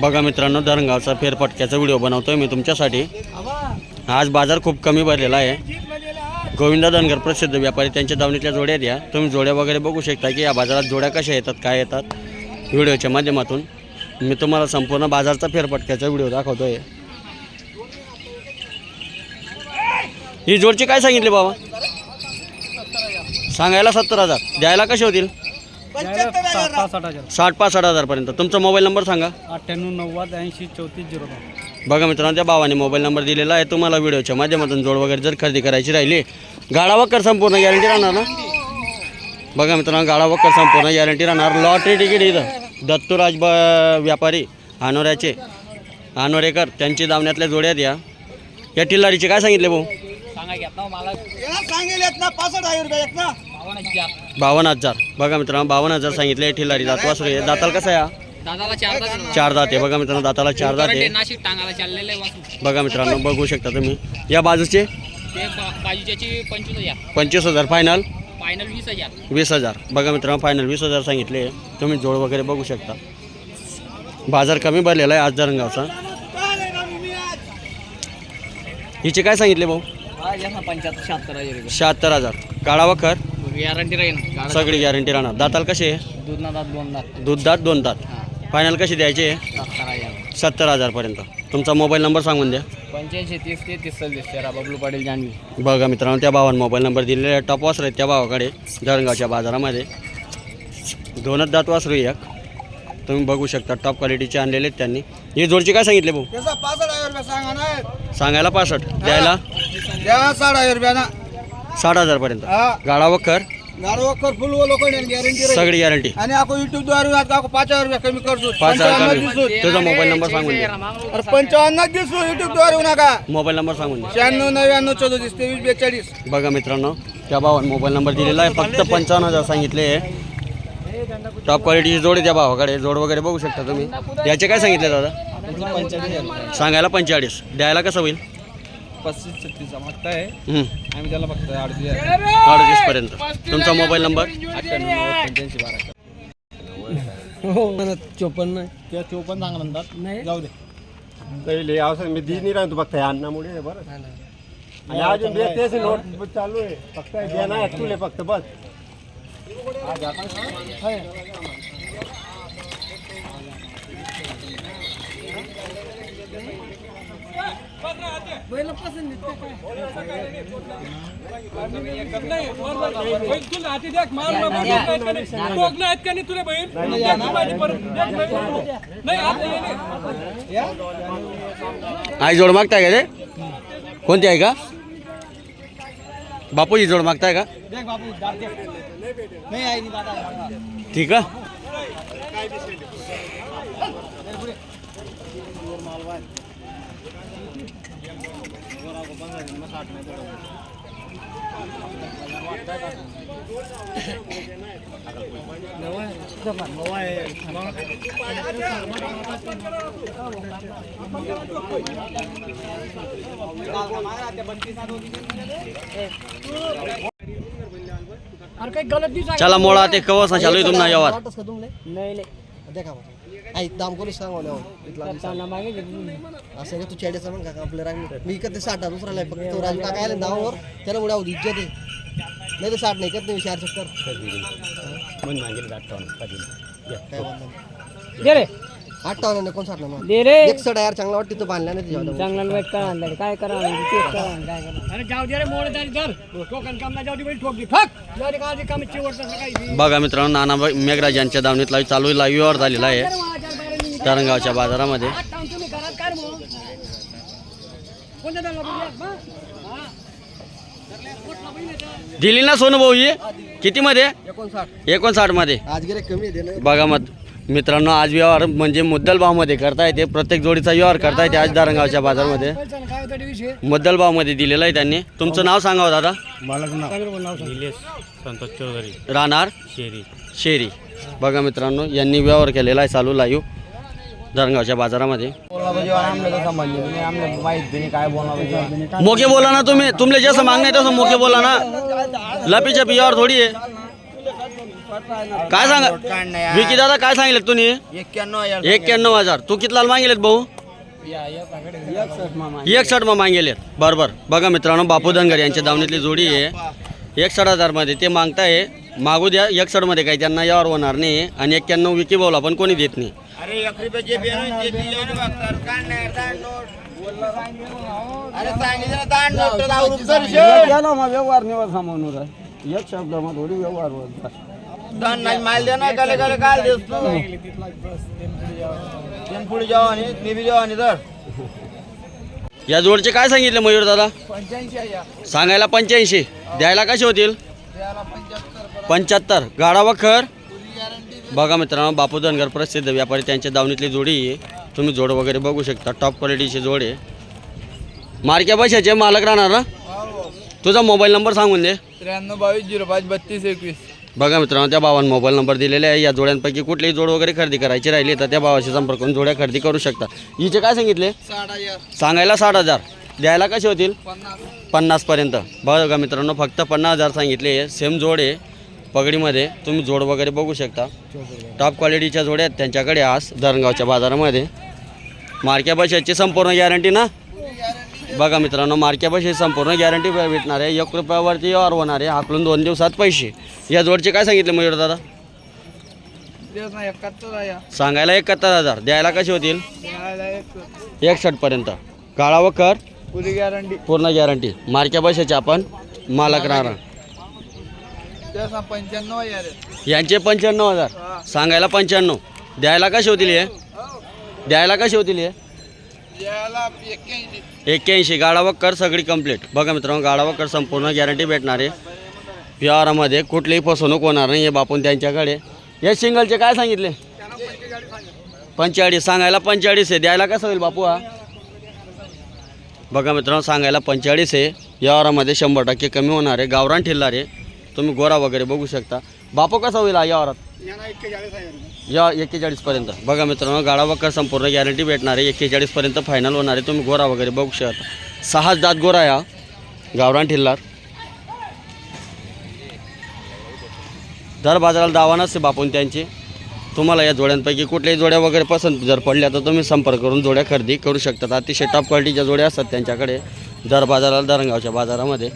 बघा मित्रांनो धरणगावचा फेरफटक्याचा व्हिडिओ बनवतोय मी तुमच्यासाठी. आज बाजार खूप कमी भरलेला आहे. गोविंदा धनगर प्रसिद्ध व्यापारी त्यांच्या दावणीतल्या जोड्या द्या. तुम्ही जोड्या वगैरे बघू शकता की या बाजारात जोड्या कशा येतात काय येतात व्हिडिओच्या माध्यमातून. मी तुम्हाला संपूर्ण बाजारचा फेरफटक्याचा व्हिडिओ दाखवतो आहे ही जोडची काय सांगितली बाबा? सांगायला सत्तर हजार. द्यायला कसे होतील? साठ पासष्ट हजार. साठ पाच साठ हजारपर्यंत. तुमचा मोबाईल नंबर सांगा. अठ्ठ्याण्णव नव्वद ऐंशी चौतीस झिरो दोन बघा मित्रांनो त्या भावाने मोबाईल नंबर दिलेला आहे. तुम्हाला व्हिडिओच्या माध्यमातून जोड वगैरे जर खरेदी करायची राहिली गाडा वक्कर संपूर्ण गॅरंटी राहणार ना? बघा मित्रांनो गाडा वक्कर संपूर्ण गॅरंटी राहणार. लॉटरी तिकीट इथं. दत्तूराज ब व्यापारी अनोऱ्याचे अनोरेकर त्यांची दावण्यातल्या जोड्यात या या टिल्लारीचे काय सांगितले भाऊ? सांगा घेत ना मला बावन्न हजार. बघा मित्रांनो बावन्न हजार सांगितले ठिल्लारी दात वासरू आहे दाताला कसं आहे हा? दादाला चार तास चार दात आहे. बघा मित्रांनो दाताला चार दात आहे. नाशिक टांगाला चाललेलं बघा मित्रांनो बघू शकता तुम्ही. या बाजूचे? ते बाजूच्याची पंचवीस हजार. पंचवीस हजार. फायनल फायनल वीस हजार. वीस हजार. बघा मित्रांनो फायनल वीस हजार सांगितले. तुम्ही जोड वगैरे बघू शकता. बाजार कमी भरलेला आहे आज धरणगावचा हिचे काय सांगितले भाऊ? पंच्याहत्तर शहात्तर हजार रुपये. शहात्तर हजार. काळा वखर? गॅरंटी राहील. ना सगळी गॅरंटी राहणार. दाताल कसे? आहे दूध ना दात दोन दात. दूध दात दोन दात. फायनल कशी द्यायचे? सत्तर हजार. सत्तर हजारपर्यंत. तुमचा मोबाईल नंबर सांगून द्या. पंच्याऐंशी तीस ते तीस सव्वीस तेरा बबलू पाटील जानवी. बघा मित्रांनो त्या भावाने मोबाईल नंबर दिलेला आहे. टॉप वासर आहेत त्या भावाकडे धरणगावच्या बाजारामध्ये. दोनच दात वासरू आहे एक. तुम्ही बघू शकता टॉप क्वालिटीचे आणलेले आहेत त्यांनी. हे जोडचे काय सांगितले भाऊ? त्याचा पासष्ट हजार रुपये सांगा ना सांगायला पासष्ट. द्यायला? द्या साठ हजार रुपया ना साठ हजारपर्यंत. हा. गाडा वखर कर फुल वो लोक गॅरंटी सगळी गॅरंटी आणि आपण युट्यूबद्वारे आता पाच हजार रुपये कमी करतो. पाच हजार पंचावन्न कमी. दिसू तुझा मोबाईल नंबर सांगून दे. अरे पंचावन्न दिसू युट्यूबद्वारे नका. मोबाईल नंबर सांगून दे. शहाण्णव नव्याण्णव चौतीस तेवीस बेचाळीस. बघा मित्रांनो त्या भावाने मोबाईल नंबर दिलेला आहे. फक्त पंचावन्न हजार सांगितले टॉप क्वालिटीची जोड आहे त्या भावाकडे जोड वगैरे बघू शकता तुम्ही. याचे काय सांगितले दादा? सांगायला पंचेचाळीस. द्यायला कसं होईल? पस्तीस छत्तीस मागताय हं. आम्ही त्याला फक्त अडतीस अडतीस पर्यंत. तुमचा मोबाईल नंबर? अठ्ठ्याण्णव पंच्याऐंशी बारा. चोपन्न त्या चोपन्न चांगला म्हणतात. नाही. जाऊ दे. पहिले अवसर मी दी नाही राहतो फक्त अन्नामुळे बरं. आणि अजून बी तेच नोट चालू आहे. फक्त तुले फक्त बस. आई जोड मागताय का ते कोणती आहे का? बापूजी जोड मागताय का? ठीक आहे अरे काही गलत दिवस चला मोळा ते कवसा चालू आहे तुम्हाला? यावर नाही. देखा आई दाम कोणी सांगा असं का तू चाळीस मग काका आपल्या रांग मी इकडे साठ दुसरा नाही फक्त तो राजू काका आले नावावर त्याला मुळे आहोत इज्जत आहे. नाही तर साठ नाही करत नाही चार चक्कर काय बोलतो दे रे. अठ्ठावन्न कोण साठ ना दे रे. एक सड यार चांगला वाटते तो बांधला नाही तुझ्या चांगला वेट काय आणलं काय करा अरे जाऊ दे रे मोड टोकन काम ना जाऊ दे ठोक दे ठक जाऊ दे का काम चिवट काही बघा मित्रांनो नाना मेघराज यांच्या दावणीत लाईव्ह चालू लाईव्हवर झालेला आहे. तारणगावच्या बाजारामध्ये. दिली ना सोनू भाऊ ही? किती मध्ये एकोणसाठ एकोणसाठ. मध्ये आज गेले कमी आहे ना बघा मत मित्रांनो आज व्यवहार म्हणजे मुद्दल भावमध्ये करता येते प्रत्येक जोडीचा व्यवहार करता येते आज दारणगावच्या बाजारमध्ये. मुद्दल भावमध्ये दिलेला आहे त्यांनी. तुमचं नाव सांगावं दादा. निलेश संतोष चौधरी. राहणार? शेरी. शेरी. बघा मित्रांनो यांनी व्यवहार केलेला आहे चालू लाईव्ह धरणगावच्या बाजारामध्ये. मोके बोला ना तुम्ही. तुमले जसं मागणं आहे तसं मोके बोला ना. लपी छपी यावर थोडी आहे. काय सांगा? विकी दादा काय सांगितलं तुम्ही? एक्क्याण्णव हजार. तू कितला मागेलेत भाऊ? एकसठ मग मागेलेत बरोबर बघा मित्रांनो बापू धनगर यांच्या दावणीतली जोडी आहे. एकसठ हजारमध्ये ते मागताय. मागू द्या एकसठमध्ये काही त्यांना यावर होणार नाही. आणि एक्क्याण्णव विकी भाऊला पण कोणी देत नाही. व्यवहार निवड सामावून एक शब्दामध्ये थोडी व्यवहार होत दांड नाही माल दे ना गले गले काल देस तू तीन पुढे जाऊ आणि मी बी जाऊ आणि तर या जोडचे काय सांगितले मयूर दादा? सांगायला पंच्याऐंशी. द्यायला कसे होतील? पंच्याहत्तर. गाडा वखर बघा मित्रांनो बापू धनगर प्रसिद्ध व्यापारी त्यांच्या दावणीतली जोडी आहे. तुम्ही जोड वगैरे बघू शकता. टॉप क्वालिटीची जोड आहे. मार्क्या पैशाचे मालक राहणार ना? तुझा मोबाईल नंबर सांगून दे. त्र्याण्णव बावीस झिरो पाच बत्तीस एकवीस. बघा मित्रांनो त्या भावानं मोबाईल नंबर दिलेले आहे. या जोड्यांपैकी कुठलीही जोड वगैरे खरेदी करायची राहिली तर त्या भावाशी संपर्क करून जोड्या खरेदी करू शकता. हिचे काय सांगितले? सांगायला साठ हजार. द्यायला कसे होतील? पन्नास. पन्नासपर्यंत बघा मित्रांनो फक्त पन्नास हजार सांगितले सेम जोड आहे पगडीमध्ये. तुम्ही जोड वगैरे बघू शकता. टॉप क्वालिटीच्या जोड्या आहेत त्यांच्याकडे आज धरणगावच्या बाजारामध्ये. मार्क्या बशाची संपूर्ण गॅरंटी ना? बघा मित्रांनो मार्क्या बशाची संपूर्ण गॅरंटी भेटणार आहे एक रुपयावरती व्यवहार होणार आहे हाकलून दोन दिवसात पैसे. या जोडचे काय सांगितले मयूर दादा? सांगायला एकाहत्तर हजार. द्यायला कसे होतील? द्यायला एक. एकसष्टपर्यंत काळा व कर. पुरी गॅरंटी पूर्ण गॅरंटी मार्क्या बशाचे आपण मालक राहणार. पंच्याण्णव हजार. यांचे पंच्याण्णव हजार. सांगायला पंच्याण्णव. द्यायला कसे होतील हे? द्यायला कसे होतील हे? द्यायला एक्क्याऐंशी. एक्क्याऐंशी गाडावक्कर सगळी कंप्लीट बघा मित्रांनो गाडावक्कर संपूर्ण गॅरंटी भेटणार. आहे व्यवहारामध्ये कुठलीही फसवणूक होणार नाही हे बापून त्यांच्याकडे. या सिंगलचे काय सांगितले? पंचेचाळीस. सांगायला पंचेचाळीस आहे. द्यायला कसं होईल बापू हा? बघा मित्रांनो सांगायला पंचेचाळीस आहे. व्यवहारामध्ये शंभर टक्के कमी होणार आहे. गावरान ठेलणार आहे. तुम्ही गोरा वगैरे बघू शकता. बापू कसा होईल व्यवहारात या एक्केचाळीसपर्यंत. बघा मित्रांनो गाडा वक्कर संपूर्ण गॅरंटी भेटणार आहे. एक्केचाळीसपर्यंत फायनल होणार आहे. तुम्ही गोरा वगैरे बघू शकता. सहा दात गोरा आहे हा. गावरान ठिल्लार. दर बाजाराला दावा नसते बापून त्यांची. तुम्हाला या जोड्यांपैकी कुठल्याही जोड्या वगैरे पसंत जर पडल्या तर तुम्ही संपर्क करून जोड्या खरेदी करू शकतात अतिशय टॉप क्वालिटीच्या जोड्या असतात त्यांच्याकडे दर बाजाराला दरंगावच्या बाजारामध्ये.